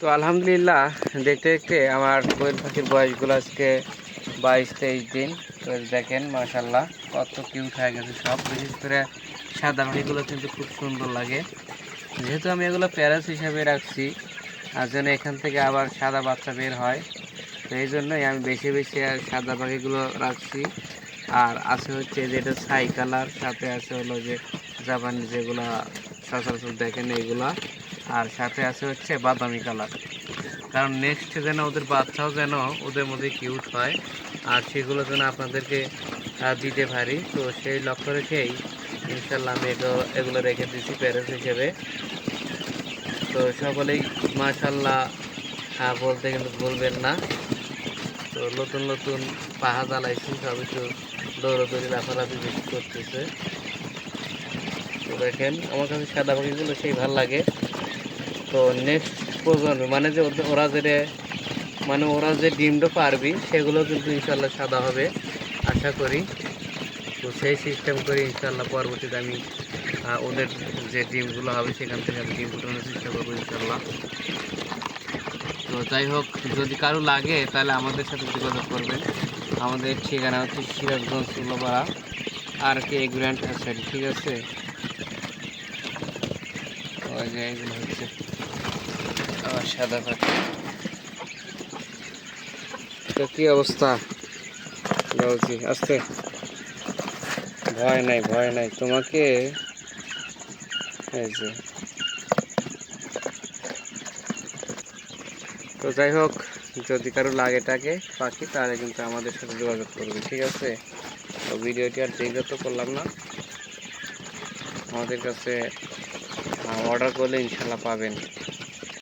তো আলহামদুলিল্লাহ, দেখতে দেখতে আমার কোয়েল পাখির বয়সগুলো আজকে বাইশ তেইশ দিন। তো দেখেন মাশাল্লাহ কত কিউট হয়ে গেছে সব। বিশেষ করে সাদা পাখিগুলো কিন্তু খুব সুন্দর লাগে। যেহেতু আমি এগুলো প্যারাস হিসাবে রাখছি, আর যেন এখান থেকে আবার সাদা বাচ্চা বের হয়, তো এই জন্যই আমি বেশি বেশি আর সাদা পাখিগুলো রাখছি। আর আছে হচ্ছে যেটা ছাই কালার সাথে আছে হলো যে জাপানি যেগুলা সচরাচর দেখেন এইগুলা। আর সাথে আছে হচ্ছে বাদামি কালার। কারণ নেক্সট যেন ওদের বাচ্চাও যেন ওদের মধ্যে কিউট হয়, আর সেগুলো যেন আপনাদেরকে দিতে পারি। তো সেই লক্ষ্য রেখেই ইনশাল্লাহ আমি এগুলো এগুলো রেখে দিচ্ছি প্যারেন্টস হিসেবে। তো সকলেই মাশাল্লাহ বলতে কিন্তু বলবেন না। তো নতুন নতুন পাহা জ্বালাইছি, সব একটু দৌড়াদৌড়ি, লাফালাফি বেশি করতেছে। তো দেখেন, আমার কাছে সাদা পাখিগুলো সেই ভালো লাগে। তো নেক্সট প্রজন্ম মানে যে ওরা যে মানে ওরা যে ডিমটা পারবি, সেগুলো কিন্তু ইনশাল্লাহ সাদা হবে, আশা করি। তো সেই সিস্টেম করে ইনশাল্লাহ পরবর্তীতে আমি ওদের যে ডিমগুলো হবে, সেখান থেকে আমি ডিম ফুটানোর চেষ্টা করব ইনশাল্লাহ। তো যাই হোক, যদি কারও লাগে, তাহলে আমাদের সাথে যোগাযোগ করবেন। আমাদের ঠিকানা হচ্ছে Sirajganj Ullapara R K grand ঠিক আছে? ওই যে এগুলো হচ্ছে। সাদা পাখি। তো কি অবস্থা? বলছি আস্তে ভয় নাই ভয় নাই। তোমাকে? এই যে। তো যাই হোক, যদি কারও লাগে টাকে পাখি, তাহলে কিন্তু আমাদের সাথে যোগাযোগ করবে, ঠিক আছে? তো ভিডিওটি আর দীর্ঘত করলাম না। আমাদের কাছে অর্ডার করলে ইনশাল্লাহ পাবেন।